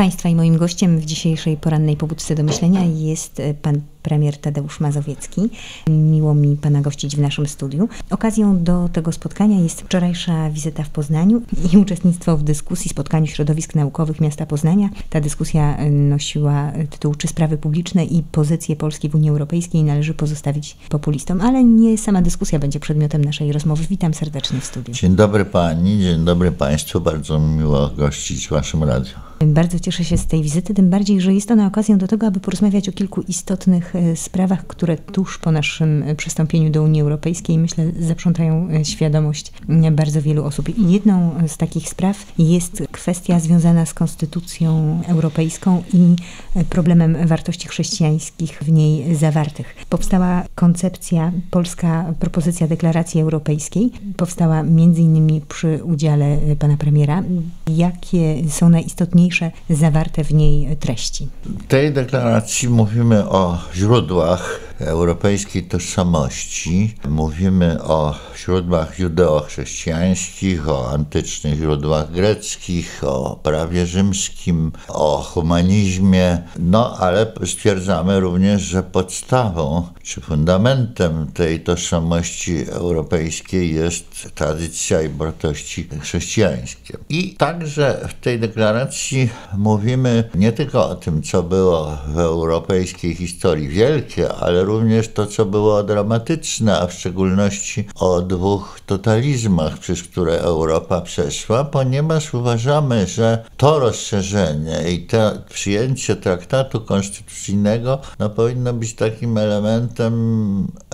Państwa i moim gościem w dzisiejszej porannej pobudce do myślenia jest e, pan premier Tadeusz Mazowiecki. Miło mi pana gościć w naszym studiu. Okazją do tego spotkania jest wczorajsza wizyta w Poznaniu i uczestnictwo w dyskusji spotkaniu środowisk naukowych miasta Poznania. Ta dyskusja e, nosiła tytuł Czy sprawy publiczne i pozycje Polski w Unii Europejskiej należy pozostawić populistom, ale nie sama dyskusja będzie przedmiotem naszej rozmowy. Witam serdecznie w studiu. Dzień dobry pani, dzień dobry państwu. Bardzo miło gościć w waszym radiu. Bardzo cieszę się z tej wizyty, tym bardziej, że jest ona okazją do tego, aby porozmawiać o kilku istotnych e, sprawach, które tuż po naszym e, przystąpieniu do Unii Europejskiej, myślę, zaprzątają e, świadomość bardzo wielu osób. I jedną z takich spraw jest kwestia związana z Konstytucją Europejską i problemem wartości chrześcijańskich w niej zawartych. Powstała koncepcja, polska propozycja deklaracji europejskiej. Powstała między innymi przy udziale pana premiera. Jakie są najistotniejsze zawarte w niej treści. W tej deklaracji mówimy o źródłach europejskiej tożsamości. Mówimy o źródłach judeo-chrześcijańskich, o antycznych źródłach greckich, o prawie rzymskim, o humanizmie, no ale stwierdzamy również, że podstawą czy fundamentem tej tożsamości europejskiej jest tradycja i wartości chrześcijańskie. I także w tej deklaracji mówimy nie tylko o tym, co było w europejskiej historii wielkie, ale również to, co było dramatyczne, a w szczególności o dwóch totalizmach, przez które Europa przeszła, ponieważ uważamy, że to rozszerzenie i to przyjęcie traktatu konstytucyjnego no, powinno być takim elementem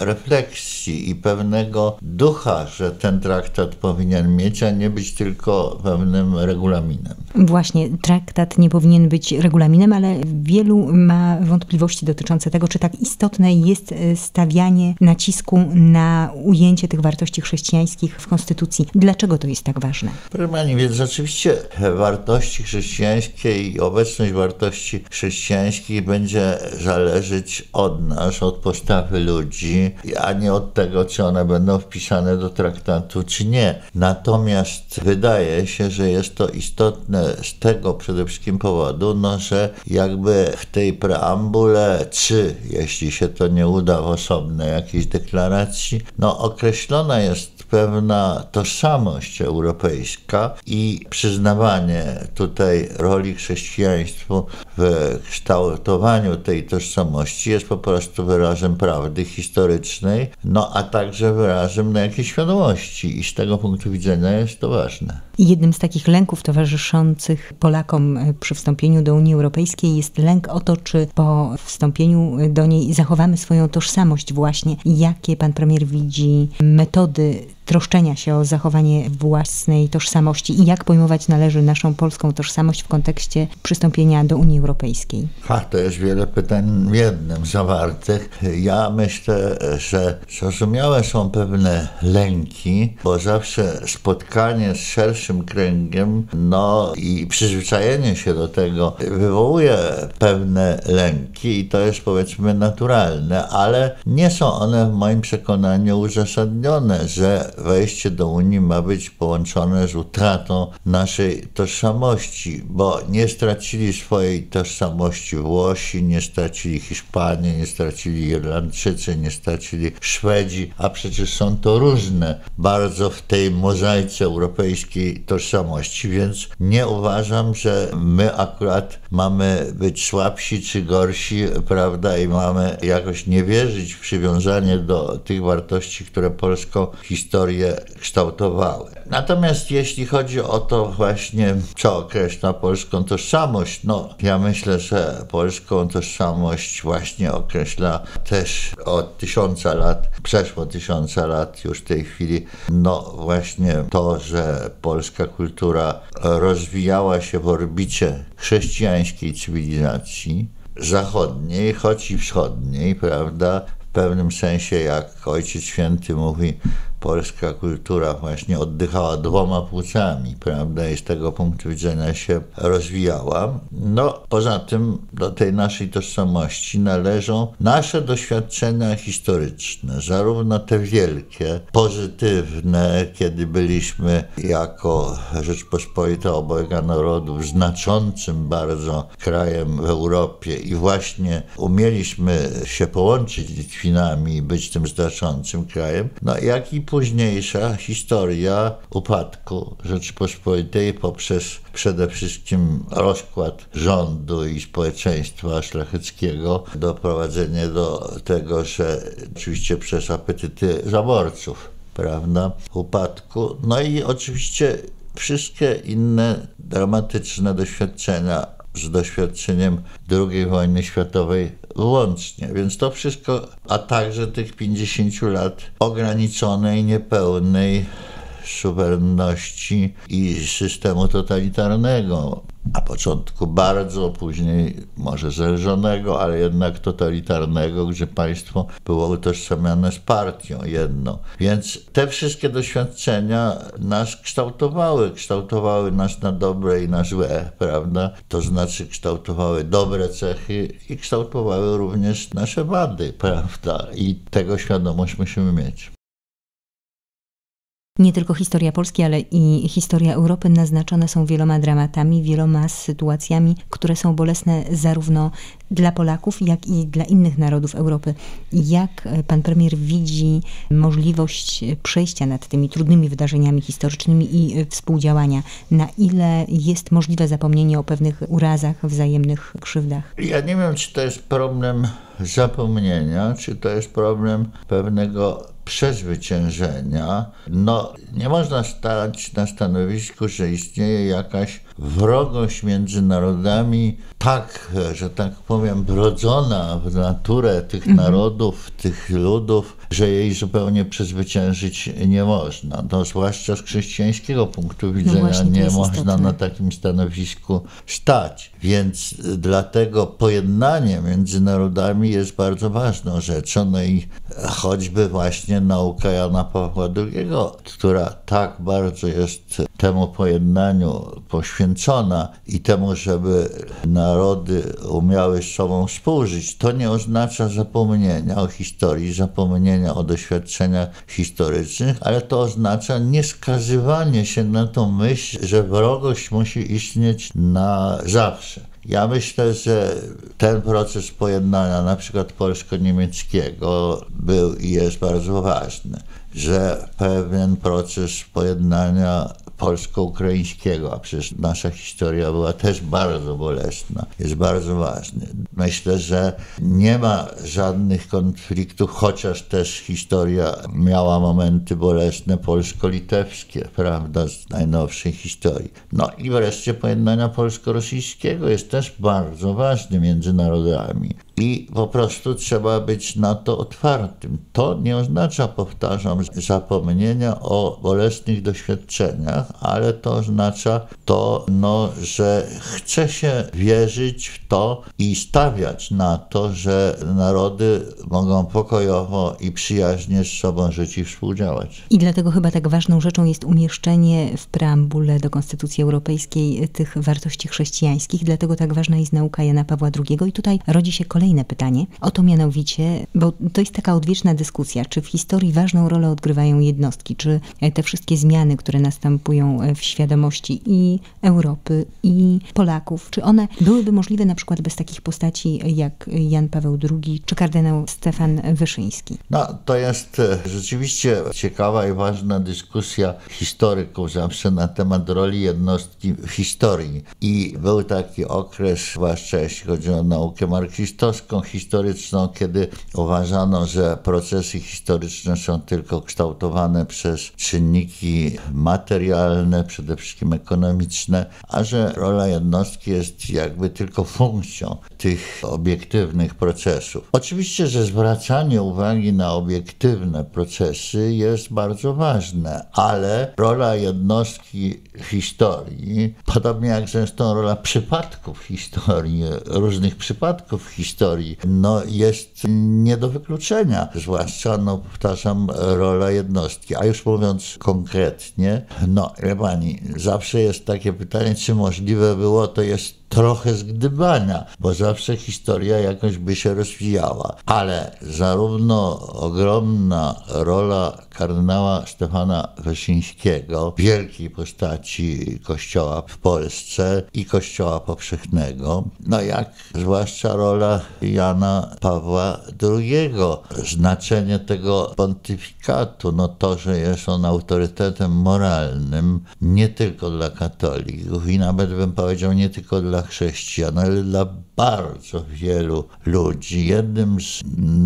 refleksji i pewnego ducha, że ten traktat powinien mieć, a nie być tylko pewnym regulaminem. Właśnie, traktat nie powinien być regulaminem, ale wielu ma wątpliwości dotyczące tego, czy tak istotne jest e, stawianie nacisku na ujęcie tych wartości chrześcijańskich w Konstytucji. Dlaczego to jest tak ważne? Proszę Pani, więc rzeczywiście wartości chrześcijańskie i obecność wartości chrześcijańskich będzie zależeć od nas, od postawy ludzi, a nie od tego, czy one będą wpisane do traktatu, czy nie. Natomiast wydaje się, że jest to istotne z tego przede wszystkim powodu, no, że jakby w tej preambule, czy jeśli się to nie uda w osobnej jakiejś deklaracji, no określona jest pewna tożsamość europejska i przyznawanie tutaj roli chrześcijaństwu w kształtowaniu tej tożsamości jest po prostu wyrazem prawdy historycznej, no a także wyrazem na jakiejś świadomości i z tego punktu widzenia jest to ważne. Jednym z takich lęków towarzyszących Polakom przy wstąpieniu do Unii Europejskiej jest lęk o to, czy po wstąpieniu do niej zachowamy swoją tożsamość właśnie. Jakie pan premier widzi metody troszczenia się o zachowanie własnej tożsamości i jak pojmować należy naszą polską tożsamość w kontekście przystąpienia do Unii Europejskiej? Ha, to jest wiele pytań w jednym zawartych. Ja myślę, że zrozumiałe są pewne lęki, bo zawsze spotkanie z szerszym kręgiem, no i przyzwyczajenie się do tego wywołuje pewne lęki i to jest powiedzmy naturalne, ale nie są one w moim przekonaniu uzasadnione, że wejście do Unii ma być połączone z utratą naszej tożsamości, bo nie stracili swojej tożsamości Włosi, nie stracili Hiszpanie, nie stracili Irlandczycy, nie stracili Szwedzi, a przecież są to różne bardzo w tej mozaice europejskiej tożsamości, więc nie uważam, że my akurat mamy być słabsi czy gorsi, prawda, i mamy jakoś nie wierzyć w przywiązanie do tych wartości, które polską historię historię kształtowały. Natomiast jeśli chodzi o to właśnie, co określa polską tożsamość, no ja myślę, że polską tożsamość właśnie określa też od tysiąca lat, przeszło tysiąca lat już w tej chwili, no właśnie to, że polska kultura rozwijała się w orbicie chrześcijańskiej cywilizacji, zachodniej, choć i wschodniej, prawda? W pewnym sensie, jak Ojciec Święty mówi, polska kultura właśnie oddychała dwoma płucami, prawda, i z tego punktu widzenia się rozwijała. No, poza tym do tej naszej tożsamości należą nasze doświadczenia historyczne, zarówno te wielkie, pozytywne, kiedy byliśmy jako Rzeczpospolita obojga narodów znaczącym bardzo krajem w Europie i właśnie umieliśmy się połączyć z Litwinami i być tym znaczącym krajem, no jak i późniejsza historia upadku Rzeczypospolitej poprzez przede wszystkim rozkład rządu i społeczeństwa szlacheckiego, doprowadzenie do tego, że oczywiście przez apetyty zaborców, prawda, upadku, no i oczywiście wszystkie inne dramatyczne doświadczenia z doświadczeniem II wojny światowej łącznie. Więc to wszystko, a także tych 50 lat ograniczonej, niepełnej suwerenności i systemu totalitarnego. Na początku bardzo, później może zelżonego, ale jednak totalitarnego, gdzie państwo było utożsamiane z partią jedną. Więc te wszystkie doświadczenia nas kształtowały, kształtowały nas na dobre i na złe, prawda? To znaczy kształtowały dobre cechy i kształtowały również nasze wady, prawda? I tego świadomość musimy mieć. Nie tylko historia Polski, ale i historia Europy naznaczone są wieloma dramatami, wieloma sytuacjami, które są bolesne zarówno dla Polaków, jak i dla innych narodów Europy. Jak pan premier widzi możliwość przejścia nad tymi trudnymi wydarzeniami historycznymi i współdziałania? Na ile jest możliwe zapomnienie o pewnych urazach, wzajemnych krzywdach? Ja nie wiem, czy to jest problem zapomnienia, czy to jest problem pewnego przezwyciężenia, no nie można stać na stanowisku, że istnieje jakaś wrogość między narodami tak, że tak powiem, brodzona w naturę tych mhm. narodów, tych ludów, że jej zupełnie przezwyciężyć nie można. No, zwłaszcza z chrześcijańskiego punktu no widzenia no nie można istotne. na takim stanowisku stać. Więc dlatego pojednanie między narodami jest bardzo ważną rzeczą. No i choćby właśnie nauka Jana Pawła II, która tak bardzo jest temu pojednaniu poświęcona i temu, żeby narody umiały z sobą współżyć, to nie oznacza zapomnienia o historii, zapomnienia o doświadczeniach historycznych, ale to oznacza nieskazywanie się na tą myśl, że wrogość musi istnieć na zawsze. Ja myślę, że ten proces pojednania, na przykład polsko-niemieckiego, był i jest bardzo ważny, że pewien proces pojednania polsko-ukraińskiego, a przecież nasza historia była też bardzo bolesna, jest bardzo ważny. Myślę, że nie ma żadnych konfliktów, chociaż też historia miała momenty bolesne polsko-litewskie, prawda, z najnowszej historii. No i wreszcie pojednania polsko-rosyjskiego jest też bardzo ważny między narodami. I po prostu trzeba być na to otwartym. To nie oznacza, powtarzam, zapomnienia o bolesnych doświadczeniach, ale to oznacza to, no, że chce się wierzyć w to i stawiać na to, że narody mogą pokojowo i przyjaźnie z sobą żyć i współdziałać. I dlatego chyba tak ważną rzeczą jest umieszczenie w preambule do Konstytucji Europejskiej tych wartości chrześcijańskich. Dlatego tak ważna jest nauka Jana Pawła II. I tutaj rodzi się kolejne pytanie, o to mianowicie, bo to jest taka odwieczna dyskusja, czy w historii ważną rolę odgrywają jednostki, czy te wszystkie zmiany, które następują w świadomości i Europy, i Polaków, czy one byłyby możliwe na przykład bez takich postaci jak Jan Paweł II czy kardynał Stefan Wyszyński? No, to jest e, rzeczywiście ciekawa i ważna dyskusja historyków zawsze na temat roli jednostki w historii. I był taki okres, zwłaszcza jeśli chodzi o naukę marksistowską, historyczną, kiedy uważano, że procesy historyczne są tylko kształtowane przez czynniki materialne, przede wszystkim ekonomiczne, a że rola jednostki jest jakby tylko funkcją tych obiektywnych procesów. Oczywiście, że zwracanie uwagi na obiektywne procesy jest bardzo ważne, ale rola jednostki historii, podobnie jak zresztą rola przypadków historii, różnych przypadków historii, historii, no jest nie do wykluczenia, zwłaszcza, no powtarzam, rola jednostki. A już mówiąc konkretnie, no, wie pani, zawsze jest takie pytanie, czy możliwe było, to jest trochę zgdybania, bo zawsze historia jakoś by się rozwijała. Ale zarówno ogromna rola kardynała Stefana Wyszyńskiego, wielkiej postaci Kościoła w Polsce i Kościoła powszechnego, no jak zwłaszcza rola Jana Pawła II, znaczenie tego pontyfikatu, no to, że jest on autorytetem moralnym nie tylko dla katolików i nawet bym powiedział nie tylko dla chrześcijan, ale dla bardzo wielu ludzi. Jednym z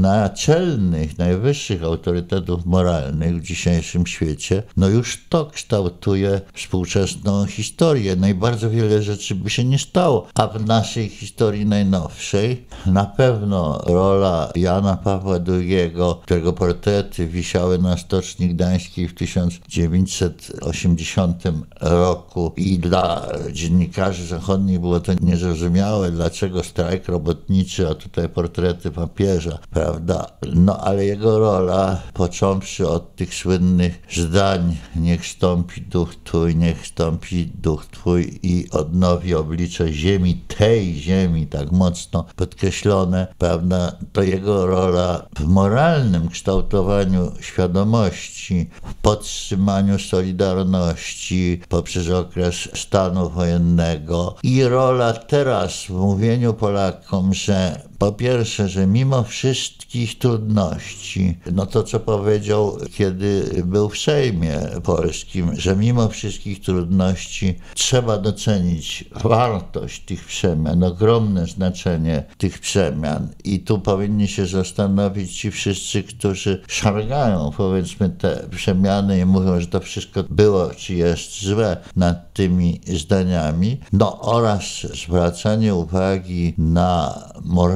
naczelnych, najwyższych autorytetów moralnych w dzisiejszym świecie, no już to kształtuje współczesną historię. No i bardzo wiele rzeczy by się nie stało. A w naszej historii najnowszej na pewno rola Jana Pawła II, którego portrety wisiały na Stoczni Gdańskiej w 1980 roku i dla dziennikarzy zachodnich było to niezrozumiałe, dlaczego strajk robotniczy, a tutaj portrety papieża, prawda? No ale jego rola, począwszy od tych słynnych zdań, niech stąpi duch Twój, niech stąpi duch Twój i odnowi oblicze ziemi, tej ziemi, tak mocno podkreślone, prawda? To jego rola w moralnym kształtowaniu świadomości, w podtrzymaniu solidarności poprzez okres stanu wojennego i rola teraz w mówieniu Polakom, że po pierwsze, że mimo wszystkich trudności, no to co powiedział, kiedy był w Sejmie Polskim, że mimo wszystkich trudności trzeba docenić wartość tych przemian, ogromne znaczenie tych przemian. I tu powinni się zastanowić ci wszyscy, którzy szargają, powiedzmy, te przemiany i mówią, że to wszystko było czy jest złe nad tymi zdaniami. No oraz zwracanie uwagi na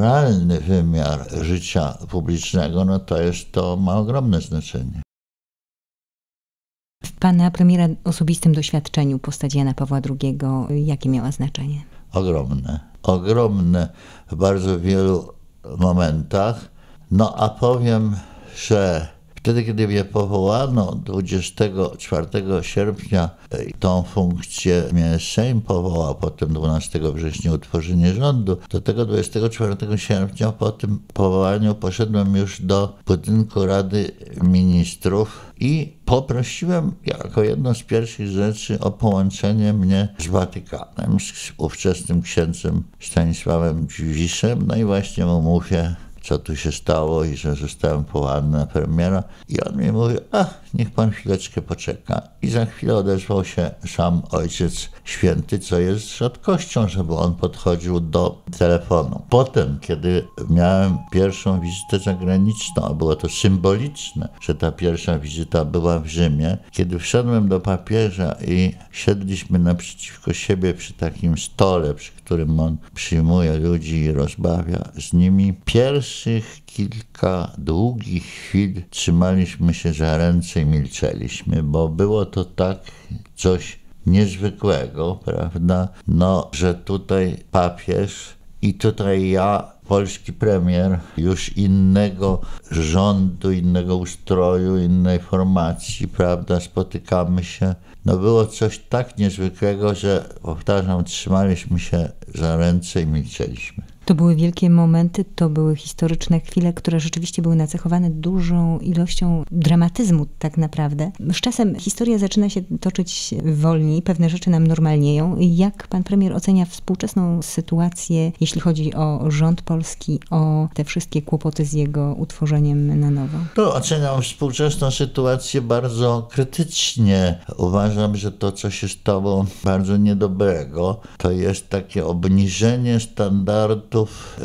realny wymiar życia publicznego, no to jest to ma ogromne znaczenie. W Pana premiera osobistym doświadczeniu postać Jana Pawła II, jakie miała znaczenie? Ogromne. Ogromne w bardzo wielu momentach. No a powiem, że Wtedy, kiedy mnie powołano 24 sierpnia, e, tą funkcję mnie Sejm powołał, potem 12 września utworzenie rządu, do tego 24 sierpnia po tym powołaniu poszedłem już do budynku Rady Ministrów i poprosiłem jako jedną z pierwszych rzeczy o połączenie mnie z Watykanem, z ówczesnym księcem Stanisławem Dziwiszem, no i właśnie mu mówię, co tu się stało i że zostałem powołany na premiera. I on mi mówi, ach, niech pan chwileczkę poczeka. I za chwilę odezwał się sam Ojciec Święty, co jest rzadkością, żeby on podchodził do telefonu. Potem, kiedy miałem pierwszą wizytę zagraniczną, a było to symboliczne, że ta pierwsza wizyta była w Rzymie, kiedy wszedłem do papieża i siedliśmy naprzeciwko siebie przy takim stole, przy którym on przyjmuje ludzi i rozbawia z nimi, pierwszych kilka długich chwil trzymaliśmy się za ręce i milczeliśmy, bo było to tak coś niezwykłego, prawda? No, że tutaj papież i tutaj ja, polski premier, już innego rządu, innego ustroju, innej formacji, prawda, spotykamy się. No było coś tak niezwykłego, że powtarzam, trzymaliśmy się za ręce i milczeliśmy. To były wielkie momenty, to były historyczne chwile, które rzeczywiście były nacechowane dużą ilością dramatyzmu tak naprawdę. Z czasem historia zaczyna się toczyć wolniej, pewne rzeczy nam normalnieją. Jak pan premier ocenia współczesną sytuację, jeśli chodzi o rząd polski, o te wszystkie kłopoty z jego utworzeniem na nowo? To oceniam współczesną sytuację bardzo krytycznie. Uważam, że to, co się stało bardzo niedobrego, to jest takie obniżenie standardu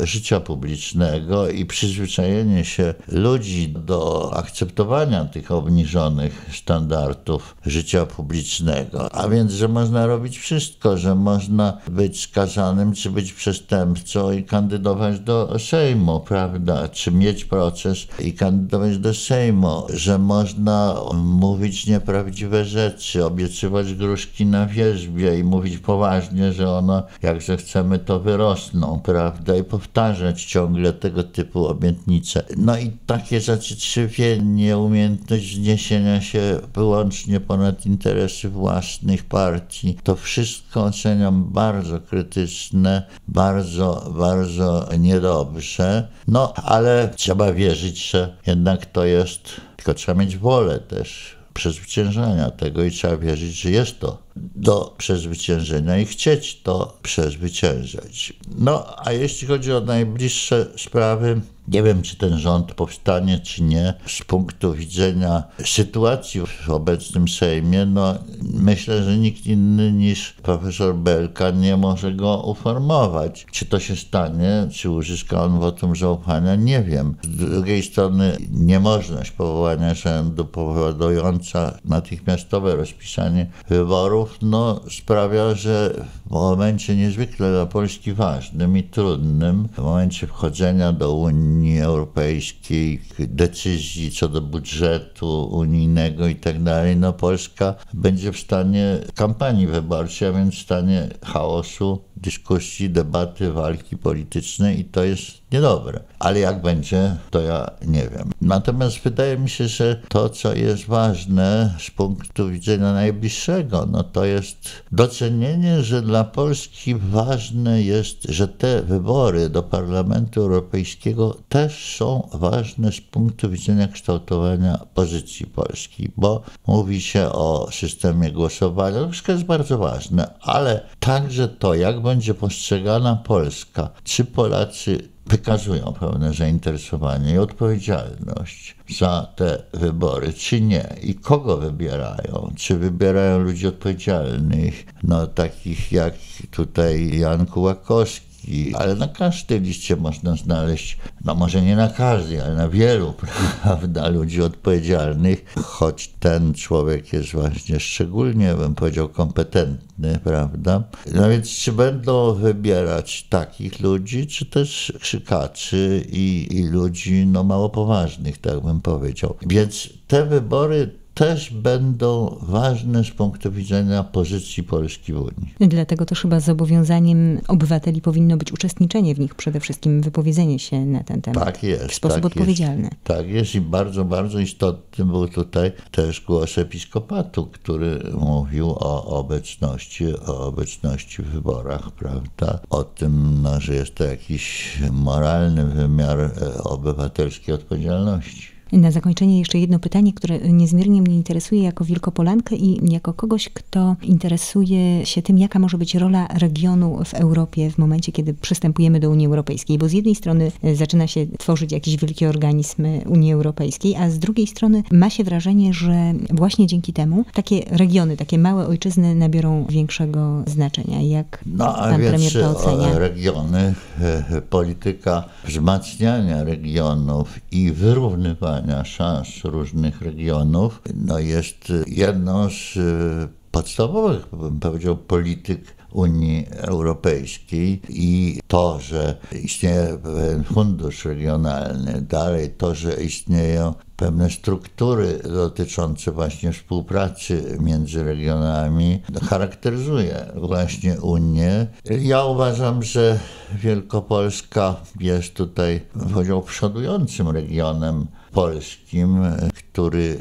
życia publicznego i przyzwyczajenie się ludzi do akceptowania tych obniżonych standardów życia publicznego. A więc, że można robić wszystko, że można być skazanym, czy być przestępcą i kandydować do Sejmu, prawda? Czy mieć proces i kandydować do Sejmu, że można mówić nieprawdziwe rzeczy, obiecywać gruszki na wierzbie i mówić poważnie, że ono, jak zechcemy, to wyrosną, prawda? Prawda, i powtarzać ciągle tego typu obietnice. No i takie zacietrzewienie, umiejętność zniesienia się wyłącznie ponad interesy własnych partii, to wszystko oceniam bardzo krytyczne, bardzo, bardzo niedobrze. No, ale trzeba wierzyć, że jednak to jest, tylko trzeba mieć wolę też przezwyciężania tego i trzeba wierzyć, że jest to do przezwyciężenia i chcieć to przezwyciężać. No, a jeśli chodzi o najbliższe sprawy, nie wiem, czy ten rząd powstanie, czy nie. Z punktu widzenia sytuacji w obecnym Sejmie, no myślę, że nikt inny niż profesor Belka nie może go uformować. Czy to się stanie, czy uzyska on wotum zaufania, nie wiem. Z drugiej strony niemożność powołania rządu powodująca natychmiastowe rozpisanie wyborów, no sprawia, że w momencie niezwykle dla Polski ważnym i trudnym, w momencie wchodzenia do Unii, Unii Europejskiej, decyzji co do budżetu unijnego i tak dalej, no Polska będzie w stanie kampanii wyborczej, a więc w stanie chaosu, dyskusji, debaty, walki politycznej i to jest niedobre. Ale jak będzie, to ja nie wiem. Natomiast wydaje mi się, że to, co jest ważne z punktu widzenia najbliższego, no to jest docenienie, że dla Polski ważne jest, że te wybory do Parlamentu Europejskiego też są ważne z punktu widzenia kształtowania pozycji Polski, bo mówi się o systemie głosowania, to wszystko jest bardzo ważne, ale także to, jak będzie postrzegana Polska, czy Polacy wykazują pewne zainteresowanie i odpowiedzialność za te wybory, czy nie, i kogo wybierają, czy wybierają ludzi odpowiedzialnych, no takich jak tutaj Jan Kułakowski, ale na każdej liście można znaleźć, no może nie na każdej, ale na wielu, prawda, ludzi odpowiedzialnych, choć ten człowiek jest właśnie szczególnie, bym powiedział, kompetentny, prawda. No więc czy będą wybierać takich ludzi, czy też krzykaczy i, i ludzi, no mało poważnych, tak bym powiedział. Więc te wybory też będą ważne z punktu widzenia pozycji Polski w Unii. Dlatego też chyba zobowiązaniem obywateli powinno być uczestniczenie w nich, przede wszystkim wypowiedzenie się na ten temat. Tak jest. W sposób tak odpowiedzialny. Jest, tak jest i bardzo, bardzo istotny był tutaj też głos episkopatu, który mówił o obecności, o obecności w wyborach, prawda? O tym, no, że jest to jakiś moralny wymiar e, obywatelskiej odpowiedzialności. Na zakończenie jeszcze jedno pytanie, które niezmiernie mnie interesuje jako Wielkopolankę i jako kogoś, kto interesuje się tym, jaka może być rola regionu w Europie w momencie, kiedy przystępujemy do Unii Europejskiej. Bo z jednej strony e, zaczyna się tworzyć jakiś wielki organizm Unii Europejskiej, a z drugiej strony ma się wrażenie, że właśnie dzięki temu takie regiony, takie małe ojczyzny nabiorą większego znaczenia. Jak no, pan premier to ocenia? Regiony, e, polityka wzmacniania regionów i wyrównywania szans różnych regionów no jest jedną z e, podstawowych, bym powiedział, polityk Unii Europejskiej i to, że istnieje pewien fundusz regionalny, dalej to, że istnieją pewne struktury dotyczące właśnie współpracy między regionami, charakteryzuje właśnie Unię. Ja uważam, że Wielkopolska jest tutaj, powiedział, przodującym regionem polskim, który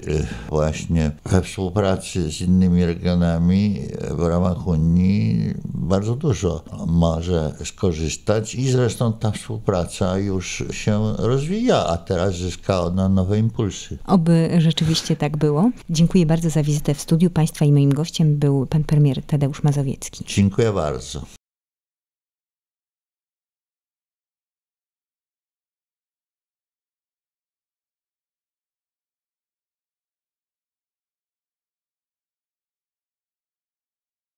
właśnie we współpracy z innymi regionami w ramach Unii bardzo dużo może skorzystać i zresztą ta współpraca już się rozwija, a teraz zyska ona nowe impulsy. Oby rzeczywiście tak było. Dziękuję bardzo za wizytę w studiu. Państwa i moim gościem był pan premier Tadeusz Mazowiecki. Dziękuję bardzo.